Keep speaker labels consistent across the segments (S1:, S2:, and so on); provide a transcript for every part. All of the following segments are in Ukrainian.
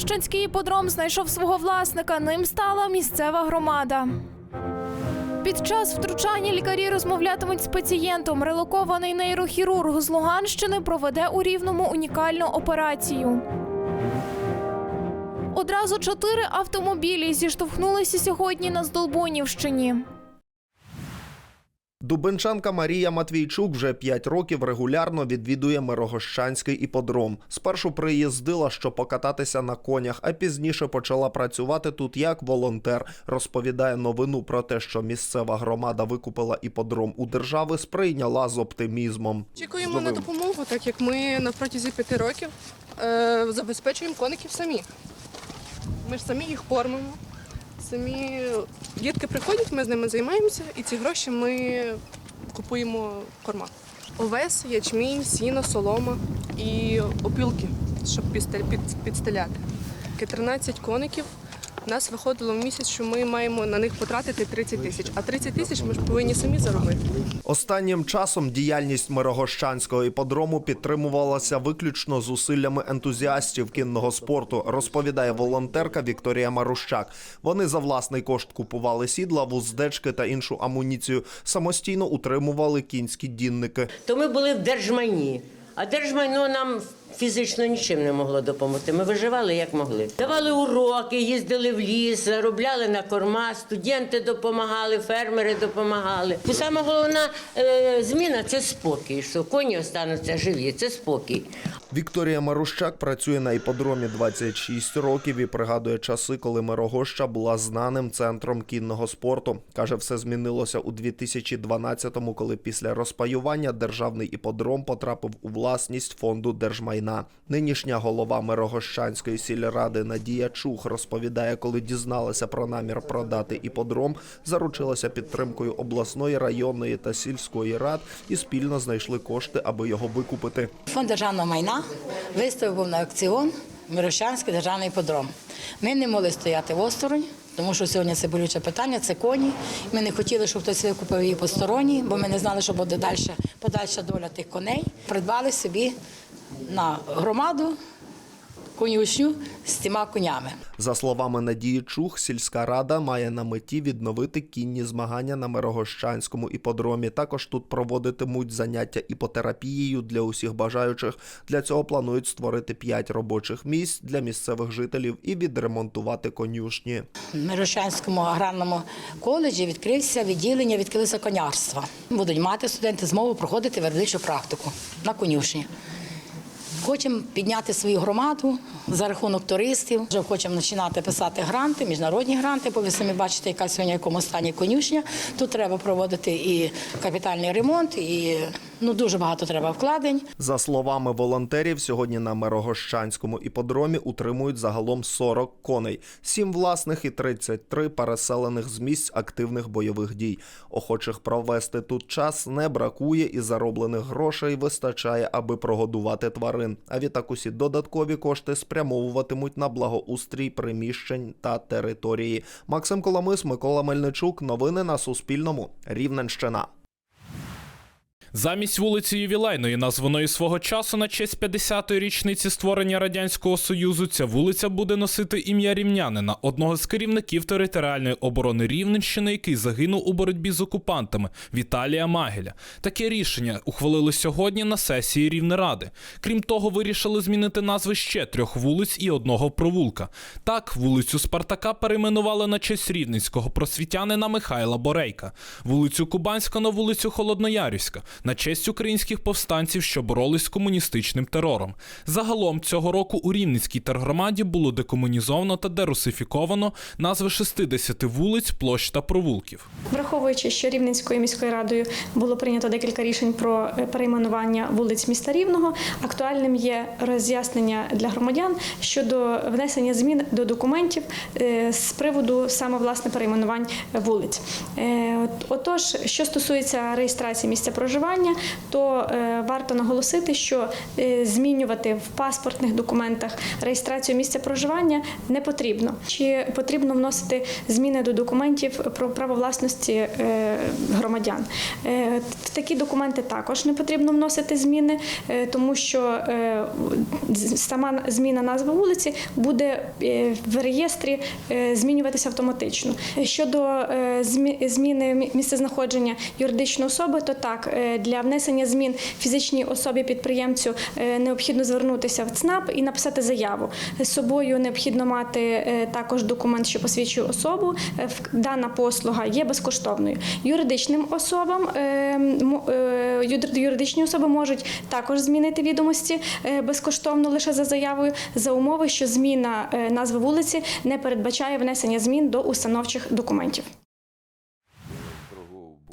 S1: Мирогощанський іподром знайшов свого власника. Ним стала місцева громада. Під час втручання лікарі розмовлятимуть з пацієнтом. Релокований нейрохірург з Луганщини проведе у рівному унікальну операцію. Одразу чотири автомобілі зіштовхнулися сьогодні на Здолбунівщині.
S2: Дубенчанка Марія Матвійчук вже 5 років регулярно відвідує Мирогощанський іподром. Спершу приїздила, щоб покататися на конях, а пізніше почала працювати тут як волонтер. Розповідає новину про те, що місцева громада викупила іподром у держави, сприйняла з оптимізмом.
S3: Очікуємо на допомогу, так як ми на протязі п'яти років е, забезпечуємо коників самі. Ми ж самі їх кормимо. Самі дітки приходять, ми з ними займаємося, і ці гроші ми купуємо корма. Овес, ячмінь, сіно, солома і опілки, щоб підстеляти. Таке 13 коників. У нас виходило в місяць, що ми маємо на них потратити 30 тисяч, а 30 тисяч ми ж повинні самі заробити.
S2: Останнім часом діяльність Мирогощанського іподрому підтримувалася виключно зусиллями ентузіастів кінного спорту, розповідає волонтерка Вікторія Марущак. Вони за власний кошт купували сідла, вуздечки та іншу амуніцію, самостійно утримували кінські дінники.
S4: то ми були в держмайні. А держмайно нам фізично нічим не могло допомогти. Ми виживали як могли. Давали уроки, їздили в ліс, заробляли на корма, студенти допомагали, фермери допомагали. І саме головна е, зміна це спокій, що коні остануться живі, це спокій.
S2: Вікторія Марущак працює на іподромі 26 років і пригадує часи, коли Мирогоща була знаним центром кінного спорту. Каже, все змінилося у 2012-му, коли після розпаювання державний іподром потрапив у власність фонду держмайна. Нинішня голова Мирогощанської сільради Надія Чух розповідає, коли дізналася про намір продати іподром, заручилася підтримкою обласної, районної та сільської рад і спільно знайшли кошти, аби його викупити.
S5: Фонд державного майна виставив був на акціон Мирошанський державний подром. Ми не могли стояти осторонь, тому що сьогодні це болюче питання, це коні. Ми не хотіли, щоб хтось викупив її посторонній, бо ми не знали, що буде подальша доля тих коней. Придбали собі на громаду конюшню з цими конями.
S2: За словами Надії Чух, сільська рада має на меті відновити кінні змагання на Мирогощанському іподромі. Також тут проводитимуть заняття іпотерапією для усіх бажаючих. Для цього планують створити 5 робочих місць для місцевих жителів і відремонтувати конюшні.
S5: В Мирошанському аграрному коледжі відкрився відділення, відкрилося конярства. Будуть мати студенти змогу проходити виробничу практику на конюшні. Хочемо підняти свою громаду за рахунок туристів. Вже хочемо починати писати гранти, міжнародні гранти, бо ви самі бачите, яка сьогодні в якому стані конюшня. Тут треба проводити і капітальний ремонт, і ну дуже багато треба вкладень.
S2: За словами волонтерів, сьогодні на Мирогощанському іподромі утримують загалом 40 коней, 7 власних і 33 переселених з місць активних бойових дій. Охочих провести тут час не бракує і зароблених грошей вистачає, аби прогодувати тварин. А відтак усі додаткові кошти спрямовуватимуть на благоустрій приміщень та території. Максим Коломис, Микола Мельничук. Новини на Суспільному. Рівненщина.
S6: Замість вулиці Ювілейної, названої свого часу на честь 50-ї річниці створення радянського союзу, ця вулиця буде носити ім'я рівнянина, одного з керівників територіальної оборони Рівненщини, який загинув у боротьбі з окупантами Віталія Магеля. Таке рішення ухвалили сьогодні на сесії Рівнеради. Крім того, вирішили змінити назви ще трьох вулиць і одного провулка. Так, вулицю Спартака перейменували на честь рівненського просвітянина Михайла Борейка, вулицю Кубанська на вулицю Холодноярівська на честь українських повстанців, що боролись з комуністичним терором. Загалом цього року у Рівненській тергромаді було декомунізовано та дерусифіковано назви 60 вулиць, площ та провулків.
S7: Враховуючи, що Рівненською міською радою було прийнято декілька рішень про е, перейменування вулиць міста Рівного, актуальним є роз'яснення для громадян щодо внесення змін до документів е, з приводу саме власне перейменувань вулиць. Е, Отож, що стосується реєстрації місця проживання, проживання, то е, варто наголосити, що е, змінювати в паспортних документах реєстрацію місця проживання не потрібно. Чи потрібно вносити зміни до документів про право власності е, громадян? В Такі документи також не потрібно вносити зміни, тому що сама зміна назви вулиці буде в реєстрі змінюватися автоматично. Щодо зміни місцезнаходження юридичної особи, то так для внесення змін фізичній особі підприємцю е, необхідно звернутися в ЦНАП і написати заяву. З собою необхідно мати е, також документ, що посвідчує особу. Е, Дана послуга є безкоштовною. Юридичним особам юридичні особи можуть також змінити відомості безкоштовно лише за заявою за умови, що зміна назви вулиці не передбачає внесення змін до установчих документів.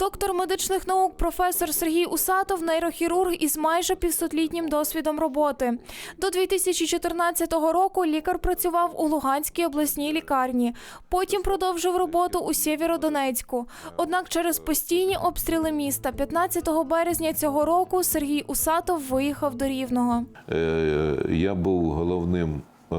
S1: Доктор медичних наук, професор Сергій Усатов, нейрохірург із майже півсотлітнім досвідом роботи. До 2014 року лікар працював у Луганській обласній лікарні. Потім продовжив роботу у Сєвєродонецьку. Однак через постійні обстріли міста 15 березня цього року Сергій Усатов виїхав до Рівного.
S8: Е, Я був головним е,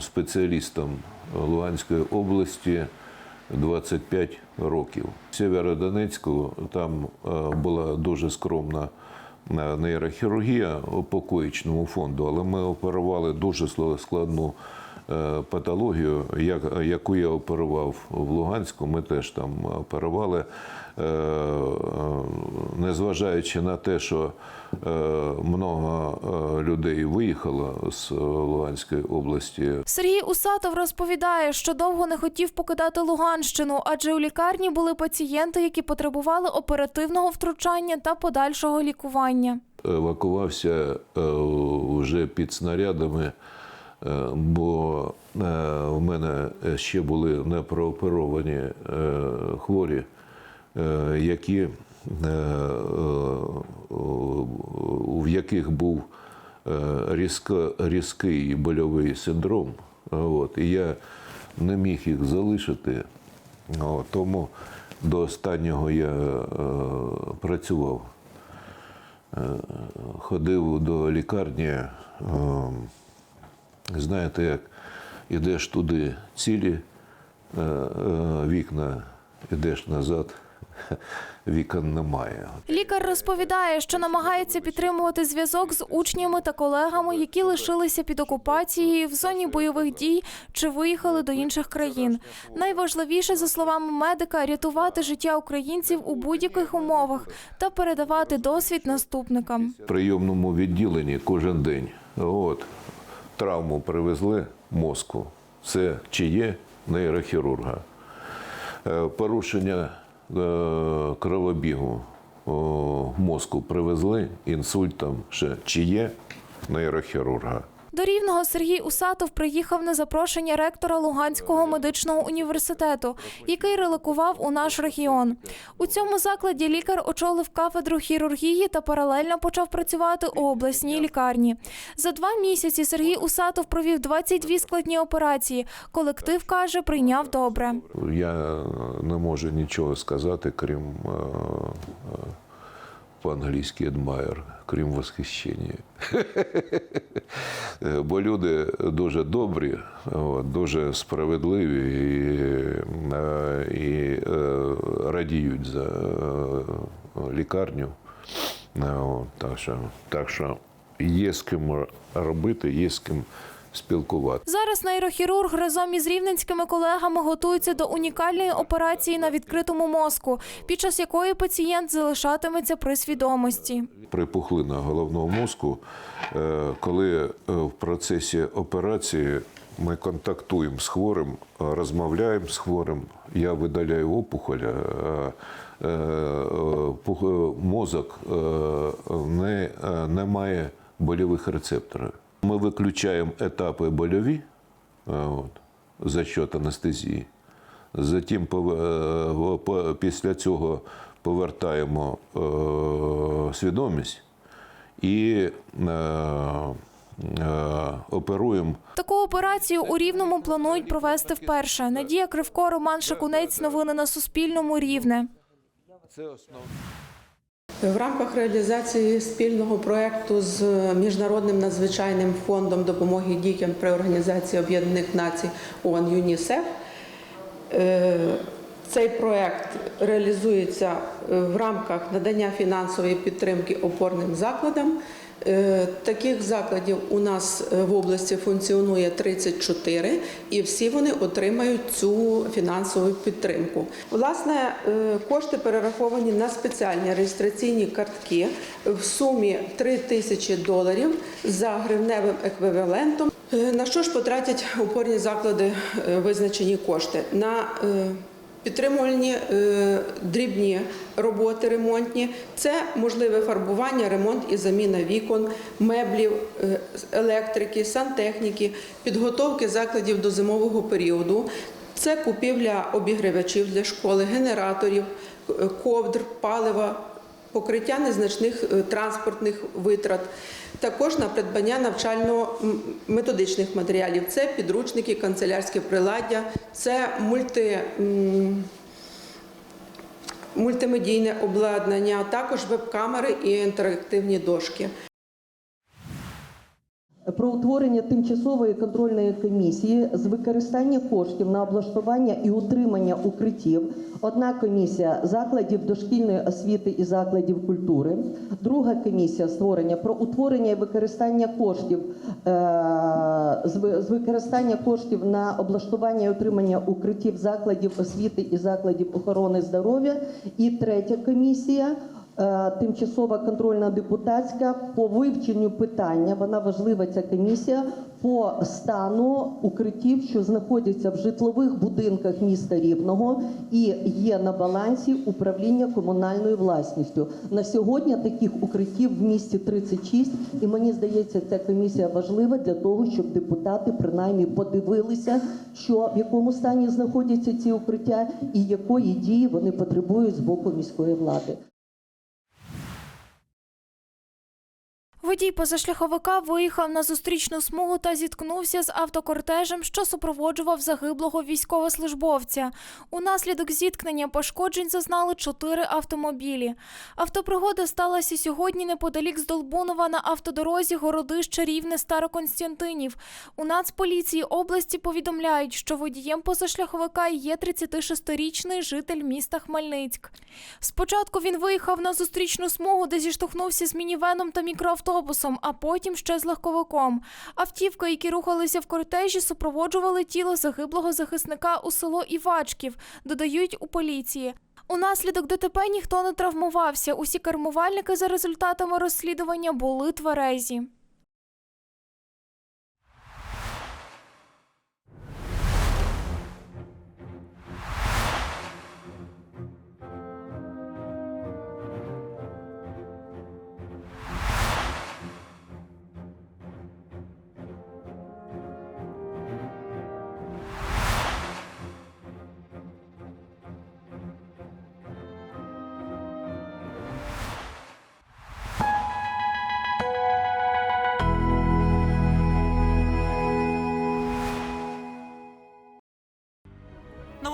S8: спеціалістом Луганської області 25 років. Сєвєродонецьку там е, була дуже скромна е, нейрохірургія по коїчному фонду, але ми оперували дуже складну патологію, як- яку я оперував в Луганську. Ми теж там оперували, Е, е, незважаючи на те, що е, много е, людей виїхало з е, Луганської області.
S1: Сергій Усатов розповідає, що довго не хотів покидати Луганщину, адже у лікарні були пацієнти, які потребували оперативного втручання та подальшого лікування.
S8: евакувався е, вже під снарядами, е, бо е, в мене ще були непрооперовані е, хворі, е, які, е, е, в яких був е, різко, різкий больовий синдром. От, і я не міг їх залишити. От, тому до останнього я е, працював ходив до лікарні, е, знаєте, як ідеш туди цілі е, е, вікна, ідеш назад, вікон немає.
S1: Лікар розповідає, що намагається підтримувати зв'язок з учнями та колегами, які лишилися під окупацією в зоні бойових дій чи виїхали до інших країн. Найважливіше, за словами медика, рятувати життя українців у будь-яких умовах та передавати досвід наступникам.
S8: В прийомному відділенні кожен день. От, травму привезли мозку. Це чи є нейрохірурга. Е, Порушення е, кровобігу мозку привезли інсультом ще чи є нейрохірурга.
S1: До Рівного Сергій Усатов приїхав на запрошення ректора Луганського медичного університету, який релокував у наш регіон. У цьому закладі лікар очолив кафедру хірургії та паралельно почав працювати у обласній лікарні. За два місяці Сергій Усатов провів 22 складні операції. Колектив каже, прийняв добре.
S8: Я не можу нічого сказати, крім е, по-англійськи admire, крім восхищення. Бо люди дуже добрі, дуже справедливі і, е, і е, радіють за е, лікарню. Так що, так що є з ким робити, є з ким спілкувати.
S1: Зараз нейрохірург разом із рівненськими колегами готується до унікальної операції на відкритому мозку, під час якої пацієнт залишатиметься при свідомості.
S8: припухлина головного мозку, е, коли е, в процесі операції ми контактуємо з хворим, е, розмовляємо з хворим, я видаляю опухоль, мозок не, не має больових рецепторів. Ми виключаємо етапи больові е, от, за счет анестезії. Затім після цього повертаємо е, свідомість і е, е, оперуємо
S1: Таку операцію у Рівному планують провести вперше. Надія Кривко, Роман Шакунець. Новини на Суспільному. Рівне.
S9: В рамках реалізації спільного проекту з міжнародним надзвичайним фондом допомоги дітям при організації Об'єднаних Націй ООН ЮНІСЕФ е, цей проект реалізується е, в рамках надання фінансової підтримки опорним закладам. Е, Таких закладів у нас е, в області функціонує 34, і всі вони отримають цю фінансову підтримку. Власне, е, кошти перераховані на спеціальні реєстраційні картки в сумі 3 тисячі доларів за гривневим еквівалентом. На що ж потратять опорні заклади визначені кошти? На Підтримувальні е, дрібні роботи ремонтні це можливе фарбування, ремонт і заміна вікон, меблів, е, електрики, сантехніки, підготовки закладів до зимового періоду. Це купівля обігрівачів для школи, генераторів, е, ковдр, палива, покриття незначних транспортних витрат. Також на придбання навчально-методичних матеріалів. Це підручники, канцелярське приладдя, це мульти, мультимедійне обладнання, а також веб-камери і інтерактивні дошки.
S10: про утворення тимчасової контрольної комісії з використання коштів на облаштування і утримання укриттів. Одна комісія закладів дошкільної освіти і закладів культури. Друга комісія створення про утворення і використання коштів е, з використання коштів на облаштування і отримання укриттів закладів освіти і закладів охорони здоров'я. І третя комісія. Е, Тимчасова контрольна депутатська по вивченню питання. Вона важлива ця комісія по стану укриттів, що знаходяться в житлових будинках міста Рівного і є на балансі управління комунальною власністю. На сьогодні таких укриттів в місті 36, і мені здається, ця комісія важлива для того, щоб депутати принаймні подивилися, що в якому стані знаходяться ці укриття і якої дії вони потребують з боку міської влади.
S1: Водій позашляховика виїхав на зустрічну смугу та зіткнувся з автокортежем, що супроводжував загиблого військовослужбовця. Унаслідок зіткнення пошкоджень зазнали чотири автомобілі. Автопригода сталася сьогодні неподалік з Долбунова на автодорозі Городище Рівне Староконстянтинів. У Нацполіції області повідомляють, що водієм позашляховика є 36-річний житель міста Хмельницьк. Спочатку він виїхав на зустрічну смугу, де зіштовхнувся з мінівеном та мікроавтобусом, а потім ще з легковиком. Автівки, які рухалися в кортежі, супроводжували тіло загиблого захисника у село Івачків, додають у поліції. Унаслідок ДТП ніхто не травмувався. Усі кермувальники за результатами розслідування були тверезі.